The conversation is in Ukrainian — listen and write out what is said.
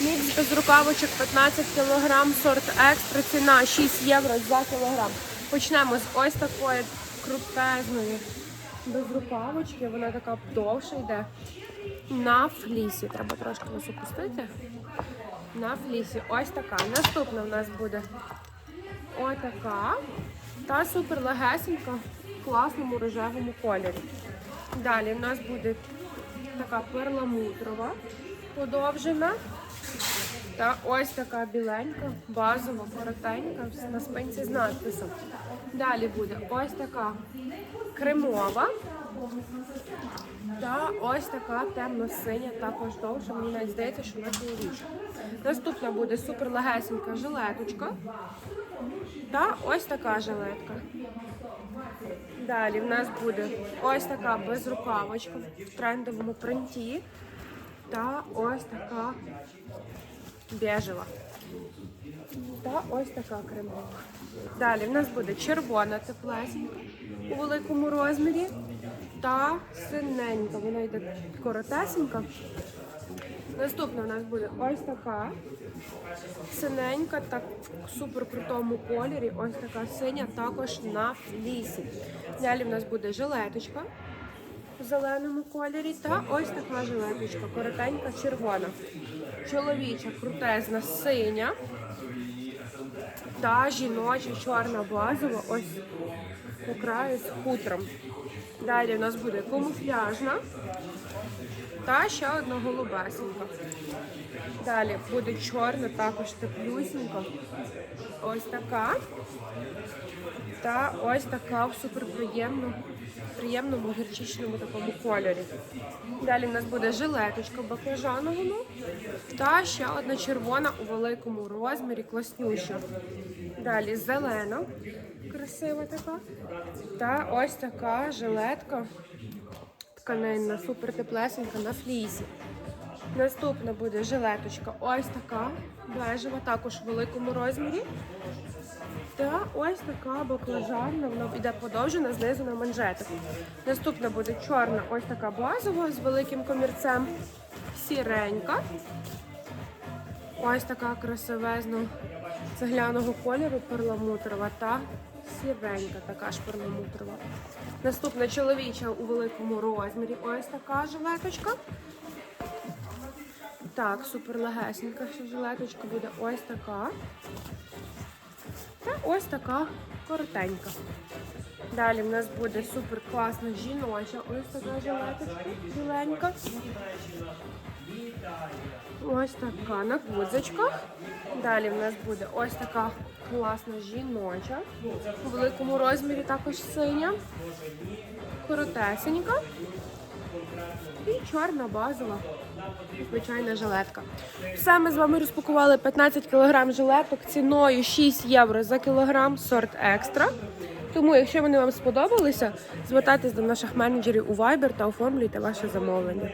Мікс без рукавочок 15 кг, сорт екстра, ціна 6 євро за кілограм. Почнемо з ось такої крутезної без рукавочки. Вона така довша йде. На флісі. Треба трошки вас опустити. На флісі. Ось така. Наступна в нас буде ось така. Та супер легесенька в класному рожевому кольорі. Далі в нас буде така перламутрова, подовжена. Та ось така біленька, базова, коротенька, на спинці з надписом. Далі буде ось така кремова. Та ось така темно-синя, також довша. Мені навіть здається, що вона чоловіча. Наступна буде супер легесенька жилеточка. Та ось така жилетка. Далі в нас буде ось така безрукавочка в трендовому принті. Та ось така бежева. Та ось така кремова. Далі в нас буде червона теплесенька у великому розмірі та синенька. Вона йде коротесенька. Наступна у нас буде ось така синенька, так в супер крутому кольорі. Ось така синя, також на флісі. Далі в нас буде жилеточка в зеленому кольорі та ось така жилеточка, коротенька, червона. Чоловіча, крутезна, синя. Та жіноча, чорна базова, ось по краю з хутром. Далі у нас буде камуфляжна та ще одна голубесенька. Далі буде чорна, також теплюсінька. Ось така. Та ось така в суперприємному, приємному гірчичному такому кольорі. Далі в нас буде жилеточка баклажановому та ще одна червона у великому розмірі, класнюща. Далі зелена, красива така. Та ось така жилетка тканинна, супер теплесенька на флісі. Наступна буде жилеточка, ось така бежева, також в великому розмірі. Та ось така баклажанна, вона йде подовжена знизу на манжетах. Наступна буде чорна, ось така базова з великим комірцем. Сіренька. Ось така красивезна цегляного кольору перламутрова та сіренька, така ж перламутрова. Наступна чоловіча у великому розмірі. Ось така жилеточка. Так, супер легесенька ще жилеточка буде ось така. Та ось така коротенька. Далі в нас буде супер класна жіноча. Ось така жилеточка біленька. Ось така на гудзичках. Далі в нас буде ось така класна жіноча. У великому розмірі також синя. Коротесенька. І чорна базова. Звичайна жилетка. Все, ми з вами розпакували 15 кг жилеток ціною 6 євро за кілограм, сорт екстра. Тому, якщо вони вам сподобалися, звертайтесь до наших менеджерів у Viber та оформлюйте ваше замовлення.